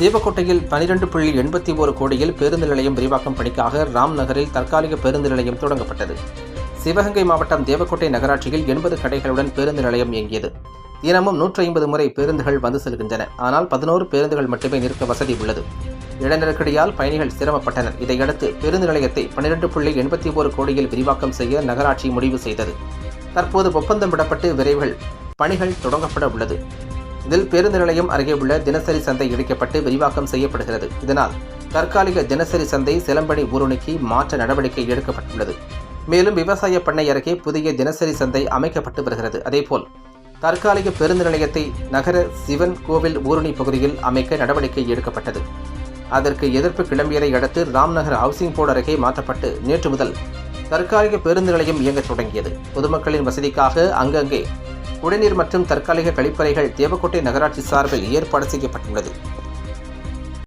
தேவக்கோட்டையில் பனிரெண்டு புள்ளி எண்பத்தி ஒரு கோடியில் பேருந்து நிலையம் விரிவாக்கம் பணிக்காக ராம் நகரில் தற்காலிக பேருந்து நிலையம் தொடங்கப்பட்டது. சிவகங்கை மாவட்டம் தேவக்கோட்டை நகராட்சியில் எண்பது கடைகளுடன் பேருந்து நிலையம் இயங்கியது. தினமும் நூற்றி ஐம்பது முறை பேருந்துகள் வந்து செல்கின்றன. ஆனால் பதினோரு பேருந்துகள் மட்டுமே நிற்க வசதி உள்ளது. இளநெருக்கடியால் பயணிகள் சிரமப்பட்டனர். இதையடுத்து பேருந்து நிலையத்தை பன்னிரண்டு புள்ளி எண்பத்தி ஒரு கோடியில் விரிவாக்கம் செய்ய நகராட்சி முடிவு செய்தது. தற்போது ஒப்பந்தம் விடப்பட்டு விரைவில் பணிகள் தொடங்கப்பட உள்ளது. இதில் பேருந்து நிலையம் அருகே உள்ள தினசரி சந்தை இடிக்கப்பட்டு விரிவாக்கம் செய்யப்படுகிறது. இதனால் தற்காலிக தினசரி சந்தை சிலம்பணி ஊருணிக்கு மாற்ற நடவடிக்கை எடுக்கப்பட்டுள்ளது. மேலும் விவசாய பண்ணை அருகே புதிய தினசரி சந்தை அமைக்கப்பட்டு வருகிறது. அதேபோல் தற்காலிக பேருந்து நிலையத்தை நகர சிவன் கோவில் ஊருணி பகுதியில் அமைக்க நடவடிக்கை எடுக்கப்பட்டது. அதற்கு எதிர்ப்பு கிளம்பியதை அடுத்து ராம்நகர் ஹவுசிங் போர்டு அருகே மாற்றப்பட்டு நேற்று முதல் தற்காலிக பேருந்து நிலையம் இயங்கத் தொடங்கியது. பொதுமக்களின் வசதிக்காக அங்கங்கே குடிநீர் மற்றும் தற்காலிக கழிப்பறைகள் தேவக்கோட்டை நகராட்சி சார்பில் ஏற்பாடு செய்யப்பட்டுள்ளது.